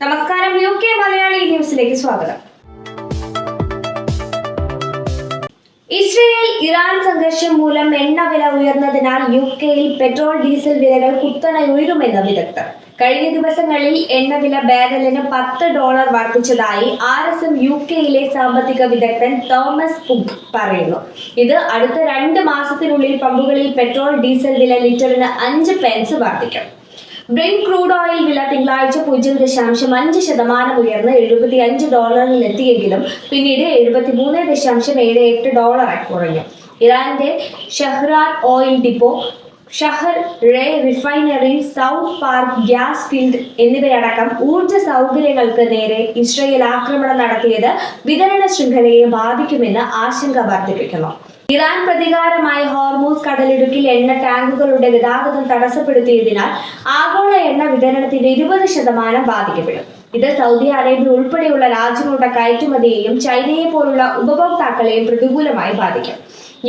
നമസ്കാരം U K Malayali ന്യൂസിലേക്ക് സ്വാഗതം. ഇസ്രയേൽ ഇറാൻ സംഘർഷം മൂലം എണ്ണ വില ഉയർന്നതിനാൽ യു കെയിൽ പെട്രോൾ ഡീസൽ വിലകൾ കുത്തനെ ഉയരുമെന്ന് വിദഗ്ധർ. കഴിഞ്ഞ ദിവസങ്ങളിൽ എണ്ണവില ബാരലിന് പത്ത് ഡോളർ വർദ്ധിച്ചതായി ആർ എസ് എം യു കെയിലെ സാമ്പത്തിക വിദഗ്ധൻ തോമസ് കുക്ക് പറയുന്നു. ഇത് അടുത്ത രണ്ട് മാസത്തിനുള്ളിൽ പമ്പുകളിൽ പെട്രോൾ ഡീസൽ വില ലിറ്ററിന് അഞ്ച് പെൻസ് വർദ്ധിക്കും. ബ്രെയിൻ ക്രൂഡ് ഓയിൽ വില തിങ്കളാഴ്ച പൂജ്യം ദശാംശം അഞ്ച് ശതമാനം ഉയർന്ന് എഴുപത്തി അഞ്ച് ഡോളറിൽ എത്തിയെങ്കിലും പിന്നീട് എഴുപത്തി മൂന്ന് ദശാംശം ഏഴ് എട്ട് ഡോളറായി കുറഞ്ഞു. ഇറാന്റെ Shahran oil depot Shahr Rey refinery South Pars gas field എന്നിവയടക്കം ഊർജ സൗകര്യങ്ങൾക്ക് നേരെ ഇസ്രയേൽ ആക്രമണം നടത്തിയത് വിതരണ ശൃംഖലയെ ബാധിക്കുമെന്ന് ആശങ്ക വർദ്ധിപ്പിക്കുന്നു. ഇറാൻ പ്രതികാരമായി ഹോർമൂസ് കടലിടുക്കിൽ എണ്ണ ടാങ്കുകളുടെ ഗതാഗതം തടസ്സപ്പെടുത്തിയതിനാൽ ആഗോള എണ്ണ വിതരണത്തിന്റെ ഇരുപത് ശതമാനം ബാധിക്കപ്പെടും. ഇത് സൗദി അറേബ്യ ഉൾപ്പെടെയുള്ള രാജ്യങ്ങളുടെ കയറ്റുമതിയെയും ചൈനയെ പോലുള്ള ഉപഭോക്താക്കളെയും പ്രതികൂലമായി ബാധിക്കും.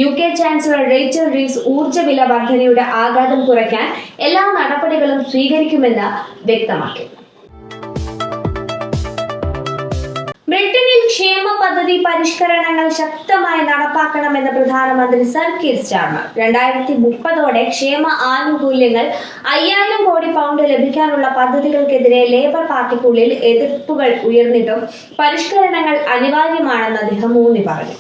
U K chancellor Rachel Reeves ഊർജ വില വർധനയുടെ ആഘാതം കുറയ്ക്കാൻ എല്ലാ നടപടികളും സ്വീകരിക്കുമെന്ന് വ്യക്തമാക്കി. ബ്രിട്ടനിൽ ക്ഷേമ പദ്ധതി പരിഷ്കരണങ്ങൾ ശക്തമായി നടപ്പാക്കണമെന്ന് പ്രധാനമന്ത്രി സർ കീർ സ്റ്റാർമർ. രണ്ടായിരത്തി മുപ്പതോടെ ക്ഷേമ ആനുകൂല്യങ്ങൾ അയ്യായിരം കോടി പൗണ്ട് ലഭിക്കാനുള്ള പദ്ധതികൾക്കെതിരെ ലേബർ പാർട്ടിക്കുള്ളിൽ എതിർപ്പുകൾ ഉയർന്നിട്ടും പരിഷ്കരണങ്ങൾ അനിവാര്യമാണെന്ന് അദ്ദേഹം ഊന്നി പറഞ്ഞു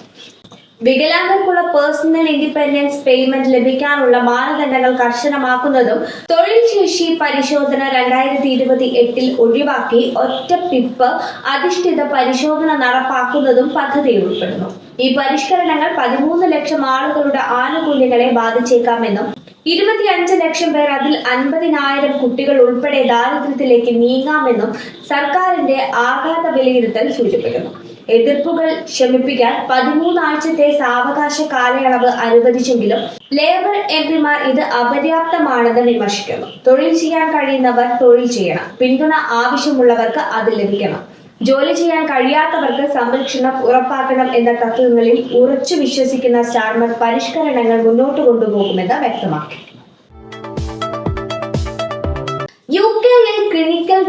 വികലാംഗർക്കുള്ള പേഴ്സണൽ ഇൻഡിപെൻഡൻസ് പേയ്മെന്റ് ലഭിക്കാനുള്ള മാനദണ്ഡങ്ങൾ കർശനമാക്കുന്നതും തൊഴിൽ ശേഷി പരിശോധന രണ്ടായിരത്തി ഇരുപത്തി എട്ടിൽ ഒഴിവാക്കി ഒറ്റ പിപ്പ് അധിഷ്ഠിത പരിശോധന നടപ്പാക്കുന്നതും പദ്ധതി ഉൾപ്പെടുന്നു. ഈ പരിഷ്കരണങ്ങൾ പതിമൂന്ന് ലക്ഷം ആളുകളുടെ ആനുകൂല്യങ്ങളെ ബാധിച്ചേക്കാമെന്നും ഇരുപത്തിയഞ്ച് ലക്ഷം പേർ അതിൽ അൻപതിനായിരം കുട്ടികൾ ഉൾപ്പെടെ ദാരിദ്ര്യത്തിലേക്ക് നീങ്ങാമെന്നും സർക്കാരിന്റെ ആഘാത വിലയിരുത്തൽ സൂചിപ്പിക്കുന്നു. എതിർപ്പുകൾ ശമിപ്പിക്കാൻ പതിമൂന്നാഴ്ചത്തെ സാവകാശ കാലയളവ് അനുവദിച്ചെങ്കിലും ലേബർ എംപിമാർ ഇത് അപര്യാപ്തമാണെന്ന് വിമർശിക്കുന്നു. തൊഴിൽ ചെയ്യാൻ കഴിയുന്നവർ തൊഴിൽ ചെയ്യണം. പിന്തുണ ആവശ്യമുള്ളവർക്ക് അത് ലഭിക്കണം. ജോലി ചെയ്യാൻ കഴിയാത്തവർക്ക് സംരക്ഷണം ഉറപ്പാക്കണം എന്ന തത്വങ്ങളിൽ ഉറച്ചു വിശ്വസിക്കുന്ന സ്റ്റാർമർ പരിഷ്കരണങ്ങൾ മുന്നോട്ട് കൊണ്ടുപോകുമെന്ന് വ്യക്തമാക്കി.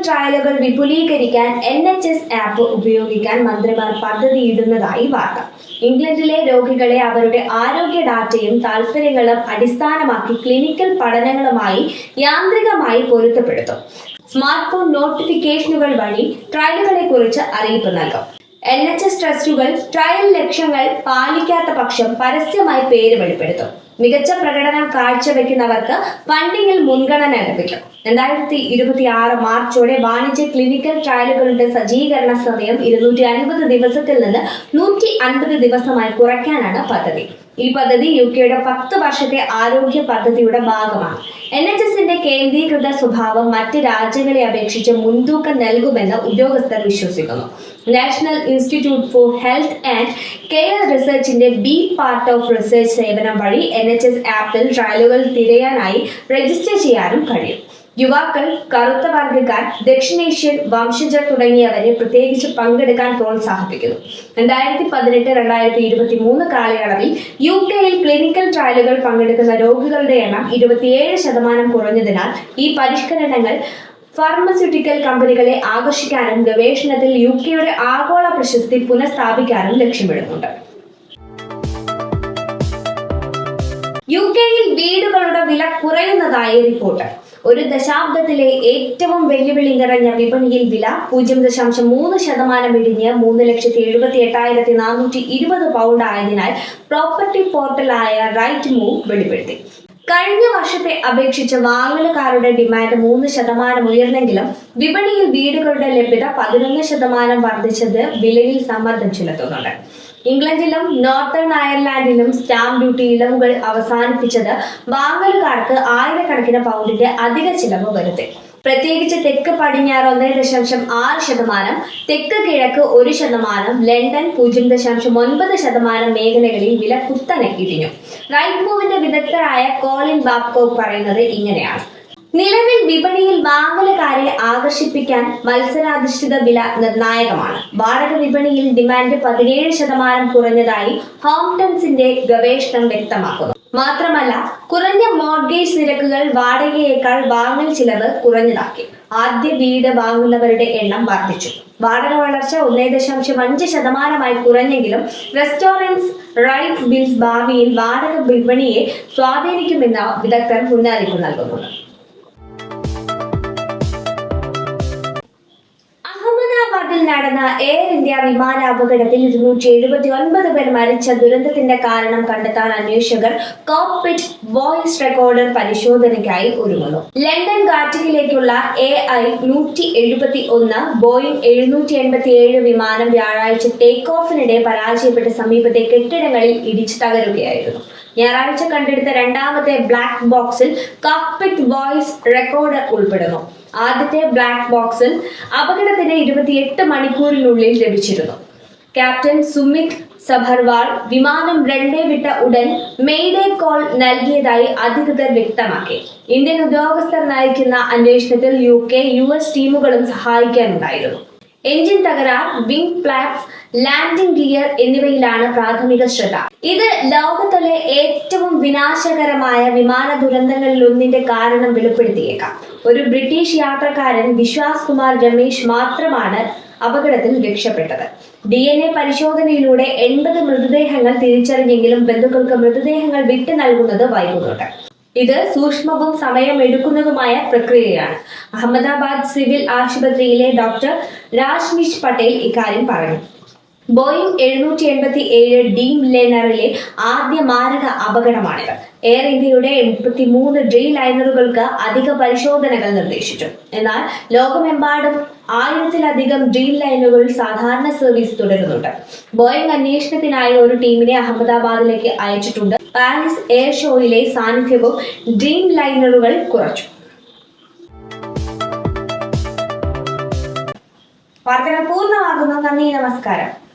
ട്രയലുകൾ വിപുലീകരിക്കാൻ എൻ എച്ച് എസ് ആപ്പ് ഉപയോഗിക്കാൻ മന്ത്രിമാർ പദ്ധതിയിടുന്നതായി വാർത്ത. ഇംഗ്ലണ്ടിലെ രോഗികളെ അവരുടെ ആരോഗ്യ ഡാറ്റയും താൽപ്പര്യങ്ങളും അടിസ്ഥാനമാക്കി ക്ലിനിക്കൽ പഠനങ്ങളുമായി യാന്ത്രികമായി പൊരുത്തപ്പെടുത്തും. സ്മാർട്ട് ഫോൺ നോട്ടിഫിക്കേഷനുകൾ വഴി ട്രയലുകളെ കുറിച്ച് അറിയിപ്പ് നൽകും. എൻ എച്ച് എസ് ട്രസ്റ്റുകൾ ട്രയൽ ലക്ഷ്യങ്ങൾ പാലിക്കാത്ത പക്ഷം പരസ്യമായി പേര് വെളിപ്പെടുത്തും മികച്ച പ്രകടനം കാഴ്ചവെക്കുന്നവർക്ക് ഫണ്ടിങ്ങിൽ മുൻഗണന ലഭിക്കും. രണ്ടായിരത്തി ഇരുപത്തി ആറ് മാർച്ചോടെ വാണിജ്യ ക്ലിനിക്കൽ ട്രയലുകളുടെ സജ്ജീകരണ സമയം ഇരുന്നൂറ്റി അൻപത് ദിവസത്തിൽ നിന്ന് നൂറ്റി അൻപത് ദിവസമായി കുറയ്ക്കാനാണ് പദ്ധതി. ഈ പദ്ധതി യു കെയുടെ പത്ത് വർഷത്തെ ആരോഗ്യ പദ്ധതിയുടെ ഭാഗമാണ്. എൻ എച്ച് എസിന്റെ കേന്ദ്രീകൃത സ്വഭാവം മറ്റ് രാജ്യങ്ങളെ അപേക്ഷിച്ച് മുൻതൂക്കം നൽകുമെന്ന് ഉദ്യോഗസ്ഥർ വിശ്വസിക്കുന്നു. National institute for health and care റിസർച്ചിന്റെ be part of research സേവനം വഴി എൻ എച്ച് എസ് ആപ്പിൽ ട്രയലുകൾ തിരയാനായി രജിസ്റ്റർ ചെയ്യാനും കഴിയും. യുവാക്കൾ കറുത്ത വർഗക്കാർ ദക്ഷിണേഷ്യൻ വംശജർ തുടങ്ങിയവരെ പ്രത്യേകിച്ച് പങ്കെടുക്കാൻ പ്രോത്സാഹിപ്പിക്കുന്നു. രണ്ടായിരത്തി പതിനെട്ട് രണ്ടായിരത്തി ഇരുപത്തി മൂന്ന് കാലയളവിൽ യു കെയിൽ ക്ലിനിക്കൽ ട്രയലുകൾ പങ്കെടുക്കുന്ന രോഗികളുടെ എണ്ണം ഇരുപത്തിയേഴ് ശതമാനം കുറഞ്ഞതിനാൽ ഈ പരിഷ്കരണങ്ങൾ ഫാർമസ്യൂട്ടിക്കൽ കമ്പനികളെ ആകർഷിക്കാനും ഗവേഷണത്തിൽ യു കെയുടെ ആഗോള പ്രശസ്തി പുനഃസ്ഥാപിക്കാനും ലക്ഷ്യമിടുന്നുണ്ട്. യു കെയിൽ വീടുകളുടെ വില കുറയുന്നതായി റിപ്പോർട്ട്. ഒരു ദശാബ്ദത്തിലെ ഏറ്റവും വെല്ലുവിളി നിറഞ്ഞ വിപണിയിൽ വില പൂജ്യം ദശാംശം മൂന്ന് ശതമാനം ഇടിഞ്ഞ് മൂന്ന് ലക്ഷത്തി എഴുപത്തി എട്ടായിരത്തി നാനൂറ്റി ഇരുപത് പൗണ്ട് ആയതിനാൽ പ്രോപ്പർട്ടി പോർട്ടലായ റൈറ്റ് മൂവ് വെളിപ്പെടുത്തി. കഴിഞ്ഞ വർഷത്തെ അപേക്ഷിച്ച് വാങ്ങലുകാരുടെ ഡിമാൻഡ് മൂന്ന് ശതമാനം ഉയർന്നെങ്കിലും വിപണിയിൽ വീടുകളുടെ ലഭ്യത പതിനൊന്ന് ശതമാനം വർദ്ധിച്ചത് വിലയിൽ സമ്മർദ്ദം ചെലുത്തുന്നുണ്ട്. ഇംഗ്ലണ്ടിലും നോർത്തേൺ അയർലാൻഡിലും സ്റ്റാമ്പ് ഡ്യൂട്ടി ഇളവുകൾ അവസാനിപ്പിച്ചത് വാങ്ങലുകാർക്ക് ആയിരക്കണക്കിന് പൗണ്ടിന്റെ അധിക ചിലവ് വരുത്തി. പ്രത്യേകിച്ച് തെക്ക് പടിഞ്ഞാറ് ഒന്ന് ദശാംശം ആറ് ശതമാനം തെക്ക് കിഴക്ക് ഒരു ശതമാനം ലണ്ടൻ പൂജ്യം ദശാംശം ഒൻപത് ശതമാനം മേഖലകളിൽ വില കുത്തനെ ഇടിഞ്ഞു റൈറ്റ് മൂവിന്റെ വിദഗ്ധരായ കോളിൻ ബാബ്കോക്ക് പറയുന്നത് ഇങ്ങനെയാണ്. നിലവിൽ വിപണിയിൽ വാങ്ങലുകാരെ ആകർഷിപ്പിക്കാൻ മത്സരാധിഷ്ഠിത വില നിർണായകമാണ്. വാടക വിപണിയിൽ ഡിമാൻഡ് പതിനേഴ് ശതമാനം കുറഞ്ഞതായി ഹോംടൺസിന്റെ ഗവേഷണം വ്യക്തമാക്കുന്നു. മാത്രമല്ല കുറഞ്ഞ മോർഗേജ് നിരക്കുകൾ വാടകയേക്കാൾ വാങ്ങൽ ചിലവ് കുറഞ്ഞതാക്കി. ആദ്യ വീട് വാങ്ങുന്നവരുടെ എണ്ണം വർദ്ധിച്ചു. വാടക വളർച്ച ഒന്നേ ദശാംശം അഞ്ച് ശതമാനമായി കുറഞ്ഞെങ്കിലും റെസ്റ്റോറന്റ്സ് റൈറ്റ്സ് ബിൽസ് ഭാവിയിൽ വാടക വിപണിയെ സ്വാധീനിക്കുമെന്ന വിദഗ്ധർ മുന്നറിയിപ്പ് നൽകുന്നുണ്ട് നടന്ന എയർ ഇന്ത്യ വിമാനാപകടത്തിൽ ഇരുന്നൂറ്റി എഴുപത്തി ഒൻപത് പേർ മരിച്ച ദുരന്തത്തിന്റെ കാരണം കണ്ടെത്താൻ അന്വേഷകർ കോക്പിറ്റ് വോയിസ് റെക്കോർഡർ പരിശോധനയ്ക്കായി ഒരുങ്ങുന്നു. ലണ്ടൻ ഗാറ്റിക്കിലേക്കുള്ള എ ഐ നൂറ്റി എഴുപത്തി ഒന്ന് ബോയിങ് എഴുന്നൂറ്റി എൺപത്തി ഏഴ് വിമാനം വ്യാഴാഴ്ച ടേക്ക് ഓഫിനിടെ പരാജയപ്പെട്ട സമീപത്തെ കെട്ടിടങ്ങളിൽ ഇടിച്ചു തകരുകയായിരുന്നു. ഞായറാഴ്ച കണ്ടെടുത്ത രണ്ടാമത്തെ ബ്ലാക്ക് ബോക്സിൽ കോക്പിറ്റ് വോയിസ് റെക്കോർഡർ ഉൾപ്പെടുന്നു. ആദ്യത്തെ ബ്ലാക്ക് ബോക്സിൽ അപകടത്തിന് ഇരുപത്തിയെട്ട് മണിക്കൂറിനുള്ളിൽ ലഭിച്ചിരുന്നു. ക്യാപ്റ്റൻ സുമിത് സഭർവാൾ വിമാനം രണ്ടേ വിട്ട ഉടൻ മെയ്ഡേ കോൾ നൽകിയതായി അധികൃതർ വ്യക്തമാക്കി. ഇന്ത്യൻ ഉദ്യോഗസ്ഥർ നയിക്കുന്ന അന്വേഷണത്തിൽ യു കെ യു എസ് ടീമുകളും സഹായിക്കാനുണ്ടായിരുന്നു. എഞ്ചിൻ തകരാർ വിംഗ് ഫ്ലാപ്സ് ലാൻഡിംഗ് ഗിയർ എന്നിവയിലാണ് പ്രാഥമിക ശ്രദ്ധ. ഇത് ലോകത്തിലെ ഏറ്റവും വിനാശകരമായ വിമാന ദുരന്തങ്ങളിൽ ഒന്നിന്റെ കാരണം വെളിപ്പെടുത്തിയേക്കാം. ഒരു ബ്രിട്ടീഷ് യാത്രക്കാരൻ വിശ്വാസ് കുമാർ രമേശ് മാത്രമാണ് അപകടത്തിൽ രക്ഷപ്പെട്ടത്. ഡി എൻ എ പരിശോധനയിലൂടെ എൺപത് മൃതദേഹങ്ങൾ തിരിച്ചറിഞ്ഞെങ്കിലും ബന്ധുക്കൾക്ക് മൃതദേഹങ്ങൾ വിട്ടു നൽകുന്നത് വൈകുന്നുണ്ട്. ഇത് സൂക്ഷ്മവും സമയമെടുക്കുന്നതുമായ പ്രക്രിയയാണ്. അഹമ്മദാബാദ് സിവിൽ ആശുപത്രിയിലെ ഡോക്ടർ രാജ്മിഷ് പട്ടേൽ ഇക്കാര്യം പറഞ്ഞു. ബോയിങ് എഴുന്നൂറ്റി എൺപത്തി ഏഴ് ഡീം ലേനറിലെ ആദ്യ മാരക അപകടമാണിത്. എയർ ഇന്ത്യയുടെ എൺപത്തി മൂന്ന് ഡ്രീ ലൈനറുകൾക്ക് അധിക പരിശോധനകൾ നിർദ്ദേശിച്ചു. എന്നാൽ ലോകമെമ്പാടും ആയിരത്തിലധികം ഡ്രീം ലൈനുകൾ സാധാരണ സർവീസ് തുടരുന്നുണ്ട്. ബോയിങ് അന്വേഷണത്തിനായി ഒരു ടീമിനെ അഹമ്മദാബാദിലേക്ക് അയച്ചിട്ടുണ്ട്. പാരീസ് എയർ ഷോയിലെ സാന്നിധ്യവും ഡ്രീം ലൈനറുകൾ കുറച്ചു. വാർത്തകൾ പൂർണമാകുന്നു. നന്ദി നമസ്കാരം.